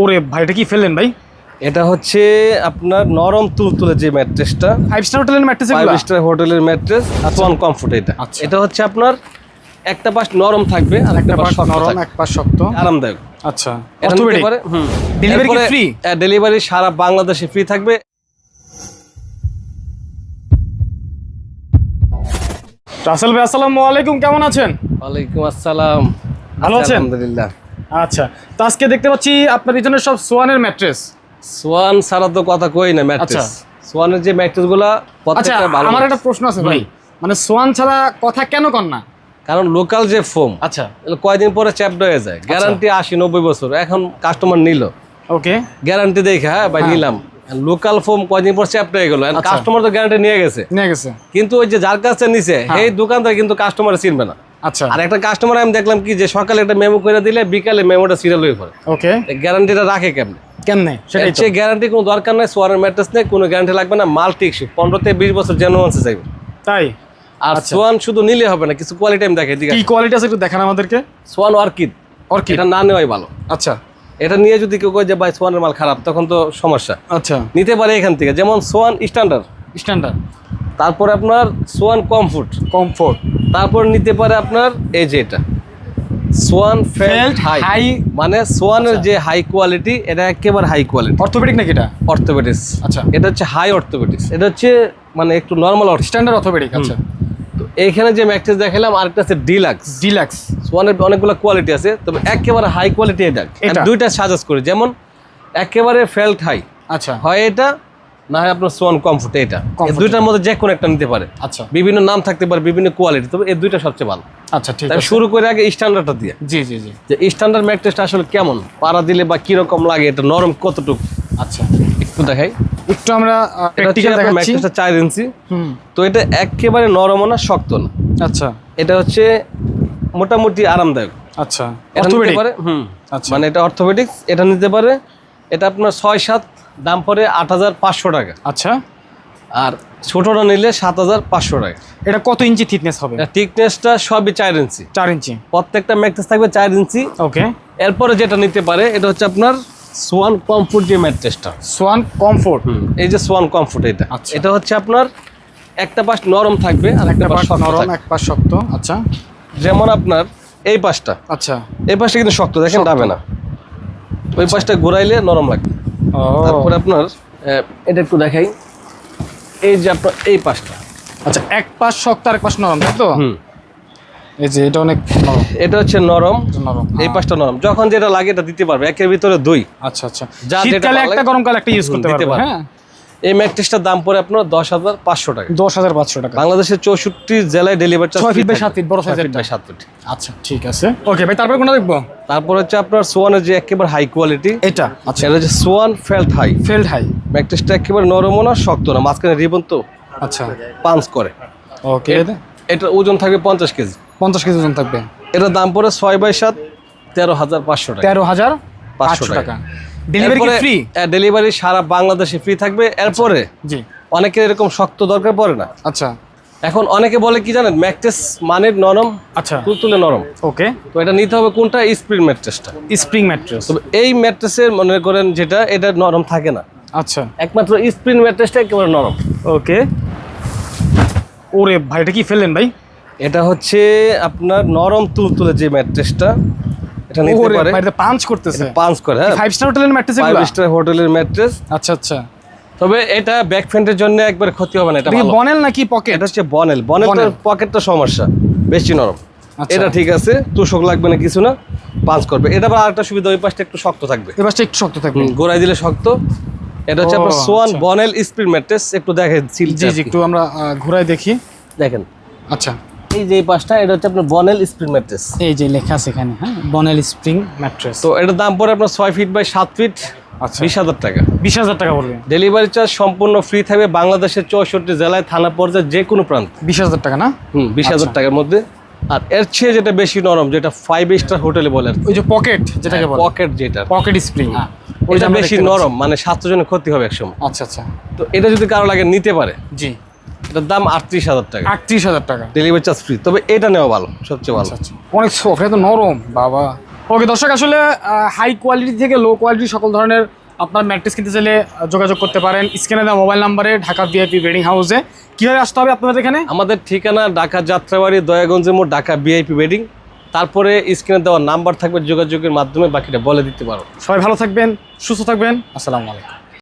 ওরে ভাই এটা কি ফেললেন ভাই? এটা হচ্ছে আপনার নরম তুলতুলে যে ম্যাট্রেসটা ফাইভ স্টার হোটেলের ম্যাট্রেস ফাইভ স্টার হোটেলের ম্যাট্রেস ওয়ান কমফোর্ট এটা। আচ্ছা। এটা হচ্ছে আপনার একটা পাশ নরম থাকবে আর একটা পাশ নরম এক পাশ শক্ত। আরামদায়ক। আচ্ছা অর্থোপেডিক কি free? ডেলিভারি সারা বাংলাদেশে ফ্রি থাকবে। রাসেল ভাই আসসালামু আলাইকুম কেমন আছেন? ওয়ালাইকুম আসসালাম। ভালো আছি আছেন? আলহামদুলিল্লাহ। আচ্ছা তো আজকে দেখতে পাচ্ছি আপনার পিছনে সব সোয়ানের ম্যাট্রেস সোয়ান ছাড়া তো কথা কই না ম্যাট্রেস আচ্ছা। সোয়ানের যে ম্যাট্রেসগুলা আচ্ছা প্রত্যেকটা ভালো আমার একটা প্রশ্ন আছে ভাই। মানে সোয়ান ছাড়া কথা কেন কর না? কারণ লোকাল যে ফোম আচ্ছা। কয়দিন পরে চ্যাপড হয়ে যায়। গ্যারান্টি আশি নব্বই বছর। এখন কাস্টমার নিল। ওকে গ্যারান্টি দেখে হ্যাঁ ভাই নিলাম। লোকাল ফোম কয়দিন পর চ্যাপড হয়ে গেল। আচ্ছা। কাস্টমার তো গ্যারান্টি নিয়ে গেছে। নিয়ে গেছে। কিন্তু ওই যে যার কাছে নিছে হ্যাঁ। এই দোকানদার কিন্তু কাস্টমার চিনবে না। আচ্ছা। আর একটা কাস্টমার আমি দেখলাম কি যে সকালে একটা মেমো করে দিলে বিকালে মেমোটা সিরিয়াল হয়ে পড়ে। ওকে গ্যারান্টিটা রাখে কেমনে? কেমনে? সেটাই সে গ্যারান্টি কোনো দরকার নাই সোয়ারের ম্যাট্রেস নেই কোনো গ্যারান্টি লাগবে না মাল টিকসই। পনেরো থেকে বিশ বছর যেন আনছে চাইবে তাই? আর সোয়ান শুধু নিলে হবে না কিছু কোয়ালিটি আমি দেখে কি কোয়ালিটি আছে একটু দেখান আমাদেরকে। সোয়ান অর্কিড অর্কিড এটা না নেওয়াই ভালো। আচ্ছা। এটা নিয়ে যদি কেউ কয় যে ভাই সোয়ানের মাল খারাপ তখন তো সমস্যা। আচ্ছা। নিতে পারে এখান থেকে। যেমন সোয়ান স্ট্যান্ডার্ড স্ট্যান্ডার্ড তারপরে আপনার সোয়ান কমফোর্ট কমফোর্ট তারপর নিতে পারে আপনার এই যে এটা। সোয়ান ফেল্ট হাই মানে সোয়ানের যে হাই কোয়ালিটি এটা একেবারে হাই কোয়ালিটি অর্থোপেডিক নাকি এটা? অর্থোপেডিক্স আচ্ছা। এটা হচ্ছে হাই অর্থোপেডিক্স এটা হচ্ছে মানে একটু নর্মাল অর্থ স্ট্যান্ডার্ড অর্থোপেডিক আচ্ছা। তো এইখানে যে ম্যাট্রেস দেখালাম আরেকটা আছে ডিলাক্স ডিলাক্স সোয়ানের অনেকগুলো কোয়ালিটি আছে তবে একেবারে হাই কোয়ালিটি এটা? দুইটা সাজেস্ট করি। যেমন একেবারে ফেল্ট হাই আচ্ছা। হয় এটা না হয় আপনার সোয়ান কমফোর্ট এটা দুইটার মধ্যে যে কোনো একটা নিতে পারে। আচ্ছা। বিভিন্ন নাম থাকতে পারে বিভিন্ন কোয়ালিটি তবে এই দুইটা সবচেয়ে ভালো। আচ্ছা ঠিক আছে। শুরু করে আগে স্ট্যান্ডার্ডটা দিয়ে। জি জি জি। যে স্ট্যান্ডার্ড ম্যাট্রেসটা আসলে কেমন? পাড়া দিলে বা কীরকম লাগে এটা নরম কতটুকু? আচ্ছা। একটু দেখাই। একটু আমরা প্র্যাকটিক্যাল দেখাচ্ছি। ম্যাট্রেসটা ইঞ্চি হুম। তো এটা একেবারে নরমও না শক্ত না। আচ্ছা। এটা হচ্ছে মোটামুটি আরামদায়ক। আচ্ছা অর্থোপেডিক হুম। আচ্ছা। মানে এটা অর্থোপেডিক্স এটা নিতে পারে এটা আপনার ছয় সাত দাম পড়ে আট হাজার পাঁচশো টাকা। আচ্ছা। আর ছোটটা নিলে সাত হাজার পাঁচশো টাকা। এটা কত ইঞ্চি থিকনেস হবে? এটা টিকনেসটা সবই চার ইঞ্চি। চার ইঞ্চি। প্রত্যেকটা ম্যাট্রেস থাকবে চার ইঞ্চি। ওকে। এরপরে যেটা নিতে পারে এটা হচ্ছে আপনার সোয়ান কমফোর্ট যে ম্যাট্রেসটা। সোয়ান কমফোর্ট এই যে সোয়ান কমফোর্ট এটা। আচ্ছা। এটা হচ্ছে আপনার একটা পাশ নরম থাকবে আর একটা পাশ নরম এক পাশ শক্ত। আচ্ছা। যেমন আপনার এই পাশটা। আচ্ছা। এই পাশটা কিন্তু শক্ত দেখেন। যাবে না। ওই পাশটা ঘুরাইলে নরম লাগবে। তারপরে আপনার এটা একটু দেখাই। এই যে আপনার এই পাশটা। আচ্ছা এক পাশ শক্ত আর এক পাশ নরম তাই তো? হুম। এই যে এটা অনেক নরম। এটা হচ্ছে নরম। নরম। এই পাশটা নরম। যখন যেটা লাগে এটা দিতে পারবে একের ভিতরে দুই। আচ্ছা আচ্ছা। শীতকালে একটা গরমকালে একটা ইউজ করতে পারবে। হ্যাঁ? এই ম্যাট্রেসটার দাম পড়ে আপনার দশ হাজার পাঁচশো টাকা। দশ হাজার পাঁচশো টাকা। বাংলাদেশের চৌষট্টি জেলায় ডেলিভারি ছয় ফিট বাই সাত ফিট বড় সাইজের বাই সাত ফিট আচ্ছা ঠিক আছে। ওকে ভাই তারপরে কোনটা দেখব? তারপর হচ্ছে আপনার সোয়ানের যে একেবারে হাই কোয়ালিটি এটা আচ্ছা। এটা হচ্ছে swan felt high felt high ম্যাট্রেসটা একেবারে নরমও না শক্ত না মাঝখানে রিবন তো। আচ্ছা। পাঞ্চ করে। ওকে এটার ওজন থাকবে পঞ্চাশ কেজি। পঞ্চাশ কেজি ওজন থাকবে। এটার দাম পড়ে ছয় বাই সাত তেরো হাজার পাঁচশো টাকা। তেরো হাজার পাঁচশো টাকা। ডেলিভারি কি ফ্রি ডেলিভারি সারা বাংলাদেশে ফ্রি থাকবে। এরপরে জি। অনেকের এরকম শক্ত দরকার পড়ে না। আচ্ছা। এখন অনেকে বলে কি জানেন ম্যাট্রেস মানের নরম আচ্ছা। তুলতুলে নরম। ওকে। তো এটা নিতে হবে কোনটা? স্প্রিং ম্যাট্রেসটা। Spring mattress. তবে এই ম্যাট্রেসের মনে করেন যেটা এটা নরম থাকে না। আচ্ছা। একমাত্র স্প্রিং ম্যাট্রেসটা একেবারে নরম। ওকে। ওরে ভাই এটা কি ফেললেন ভাই? এটা হচ্ছে আপনার নরম তুলতুলে যে ম্যাট্রেসটা এটা নিতে পারে। এটা পাঞ্চ করতেছে। পাঞ্চ করে হ্যাঁ। ফাইভ স্টার হোটেলের ম্যাট্রেস ফাইভ স্টার হোটেলের ম্যাট্রেস আচ্ছা আচ্ছা। তবে এটা ব্যাক ফ্রেন্টের জন্য একবার ক্ষতি হবে না এটা। বনেল নাকি পকেট এটা হচ্ছে বনেল বনেল। পকেটটা সমস্যা বেশি নরম। আচ্ছা। এটা ঠিক আছে তুষক লাগবে না কিছু না পাঁচ করবে। এটা আবার আরেকটা সুবিধা ওই পাশটা একটু শক্ত থাকবে। এবারটা একটু শক্ত থাকবে। গোড়ায় দিলে শক্ত। এটা হচ্ছে আপনার সোয়ান। বনেল স্প্রিং ম্যাট্রেস একটু দেখেন জি জি একটু আমরা ঘুরাই দেখি। দেখেন। আচ্ছা। এই যে এই পাশটা এটা হচ্ছে আপনার বনেল স্প্রিং ম্যাট্রেস এই যে লেখা আছে এখানে হ্যাঁ? বনেল স্প্রিং ম্যাট্রেস তো এটার দাম পড়ে আপনার ছয় ফিট বাই সাত ফিট আচ্ছা। বিশ হাজার টাকা। বিশ হাজার টাকা পড়বে ডেলিভারি চার্জ সম্পূর্ণ ফ্রি থাকবে বাংলাদেশের চৌষট্টি জেলায় থানা পর্যায়ে যে কোনো প্রান্ত। বিশ হাজার টাকা না? হুম বিশ হাজার আচ্ছা। টাকার মধ্যে। আর এর চেয়ে যেটা বেশি নরম যেটা ফাইভ স্টার হোটেলে বলে ওই যে পকেট যেটাকে বলে। পকেট যেটা। পকেট স্প্রিং ওইটা বেশি নরম মানে স্বাস্থ্যের জন্য ক্ষতি হবে একসময়। আচ্ছা আচ্ছা। তো এটা যদি কারও লাগে নিতে পারে। জি। এটার দাম আটত্রিশ হাজার টাকা। আটত্রিশ হাজার টাকা। ডেলিভারি চার্জ ফ্রি তবে এটা নেওয়া ভালো সবচেয়ে ভালো। আচ্ছা আচ্ছা। অনেক সফট এটা নরম বাবা। ওকে দর্শক আসলে হাই কোয়ালিটি থেকে লো কোয়ালিটি সকল ধরনের আপনার ম্যাট্রেস কিনতে চাইলে যোগাযোগ করতে পারেন। স্ক্রিনে দেওয়া মোবাইল নাম্বারে ঢাকা ভিআইপি বেডিং হাউসে কীভাবে আসতে হবে আপনাদের এখানে? আমাদের ঠিকানা ঢাকা যাত্রাবাড়ি দয়াগঞ্জের মোড় ঢাকা বিআইপি ওয়েডিং তারপরে স্ক্রিনে দেওয়া নাম্বার থাকবে যোগাযোগের মাধ্যমে বাকিটা বলে দিতে পারো। সবাই ভালো থাকবেন সুস্থ থাকবেন। আসসালামু আলাইকুম।